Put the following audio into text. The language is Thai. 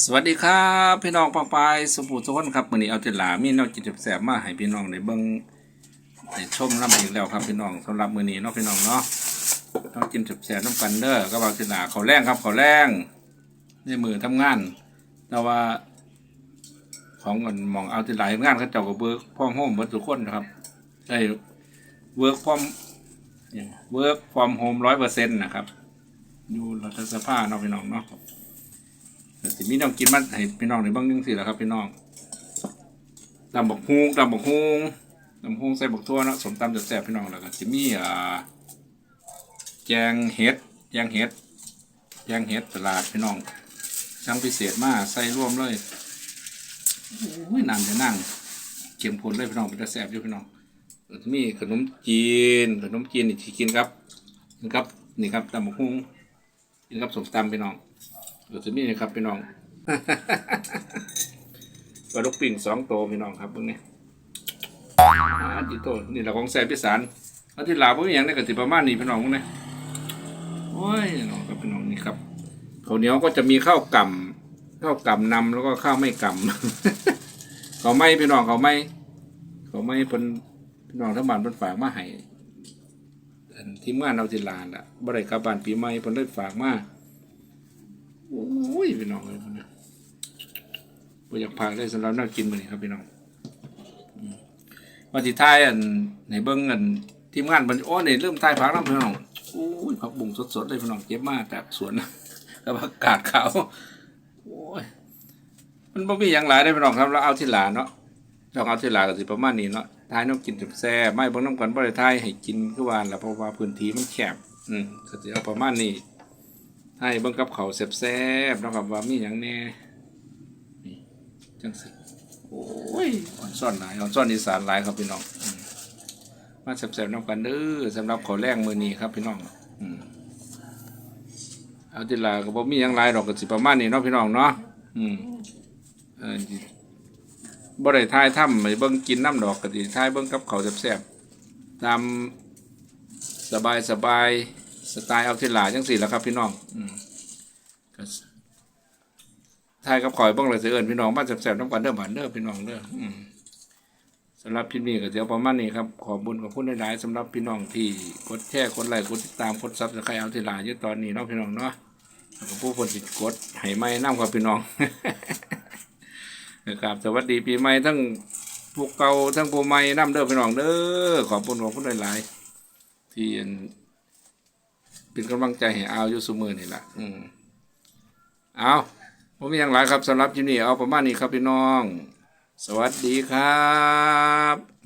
สวัสดีครับพี่น้องปองปายสมบูรณ์ทุกคนครับวันนี้เอาเจหลามีแนวจิตแสบมาให้พี่น้องในเบิ้งในชมน้ำอีกแล้วครับพี่น้องสำหรับมือนี้เนาะพี่น้องเนาะต้องกินแสบน้ำกันเด้อก็บอกเจหลาเขาแรงครับเขาแรงในมือทำงานแต่ว่า ของเงินมองเอาเจหลาเฮ็ดงานเขาเจ้าก็เบิร์กพร้อมโฮมเบิดทุกคนนะครับใช่เวิร์กพร้อมเวิร์กฟอร์มโฮมร้อยเปอร์เซ็นต์นะครับ อยู่รัฐสภาเนาะพี่น้องเนาะ สิมีน้องกินมันให้พี่น้องในบ้างยังสิแหละครับพี่น้องตำบักฮุงตำบักฮุงตำบักฮุงใส่บักทั่วเนาะสมตำจะแซ่บพี่น้องแล้วก็สิมีอ่าแจงเห็ดแจงเห็ดแจงเห็ดตลาดพี่น้องช่างพิเศษมากใส่ร่วมเลยโอ้ยน้ำจะนั่งเข้มข้นเลยพี่น้องเป็นจะแซ่บอยู่พี่น้องมีขนมจีนขนมจีนนี่ที่กินครับกินครับนี่ครับตำบักฮุงกินครับสมตำพี่น้อง เดี๋ยวจะมีนะครับพี่น้องปลาลูกปิ่งสองโตวพี่น้องครับเบิ่งนี่อาทิโตนี่เราของแซ่พิสานอาทิตย์ลาวพิ่งอย่างนี้ก็สิประมาณนี้พี่น้องเบิ่งนี่โอ้ยน้องครับพี่น้องนี่ครับข้าวเหนียวก็จะมีข้าวกล่ำข้าวกล่ำนำแล้วก็ข้าวไม่กล่ำเขาวไม่พี่น้องเขาวไม่ เขาวไม่เพิ่นพี่น้องทั้งบ้านเพิ่นฝากมาให้ทีมงานเอาทิลานล่ะบ่ได้กลับบ้านปีใหม่เพิ่นได้ฝากมา โอ้ยพี่น้องเลยมันนะบ่อยากพากได้สำหรับน่ากินมันนี่ครับพี่น้องมวันที่ท้ายอันในเบิ้งอันทีมงานมันโอ้เนี่ยเริ่มท้ายพักแล้วพี่น้องโอ้ยผักบุ้งสดๆเลยพี่น้องเก็บมาจากสวนกับผักกาดขาวโอ้ยมันบ่มีอย่างหลายได้พี่น้องครับเราเอาที่หลานเนาะเราเอาที่หลานก็สิประมาณนี้เนาะท้ายน้องกินแซ่ไม่เบิ่งน้ำกันบ่ได้ท้ายให้กินคือว่าล่ะเพราะว่าพื้นที่มันแคบอืมก็สิเอาประมาณนี้ ให้เบิ่งกับเขาแซ่บๆนะครับว่ามีหยังแน่นี่จังสิโอ้ยอ่อนซ่อนหลายอ่อนซ่อนอีสานหลายครับพี่น้องมาแซ่บๆน้ำกันเด้อสำหรับข้าแรงมือนี้ครับพี่น้องเอาทีละก็บ่มีหยังหลายดอกก็สิประมาณนี้เนาะพี่น้องเนาะอืมเออบ่ได้ทายถ้ำให้เบิ่งกินน้ำดอกก็สิทายเบิ่งกับเขาแซ่บๆตามสบายสบาย สไตล์เอาทีหลาจังสี่แล้วครับพี่น้องอืมทายกับข่อยบ้างเลยเสือเอิญพี่น้องบ้านแสบๆน้ำกันเด้อบ้านเด้อพี่น้องเด้ออืมสำหรับคลิปนี้ก็เดี๋ยวประมาณนี้ครับ ขอบุญขอบคุณหลายๆสำหรับพี่น้องที่กดแชร์กดไลค์กดติดตามกดซับสไครต์เอาทีหลาอยู่ตอนนี้เนาะพี่น้องเนาะแล้วก็ผู้คนติดกดให้ไม่น้ำครับพี่น้องนะครับสวัสดีปีใหม่ทั้งผู้เก่าทั้งผู้ใหม่น้ำเด้อพี่น้องเด้อขอบคุณขอบคุณหลายๆที่ เป็นกำลังใจให้อาวอยู่สุมอนี่แหละอืมเอาผมมีอย่างไรครับสำหรับที่นี่เอาประมาณนี้ครับพี่น้อง สวัสดีครับ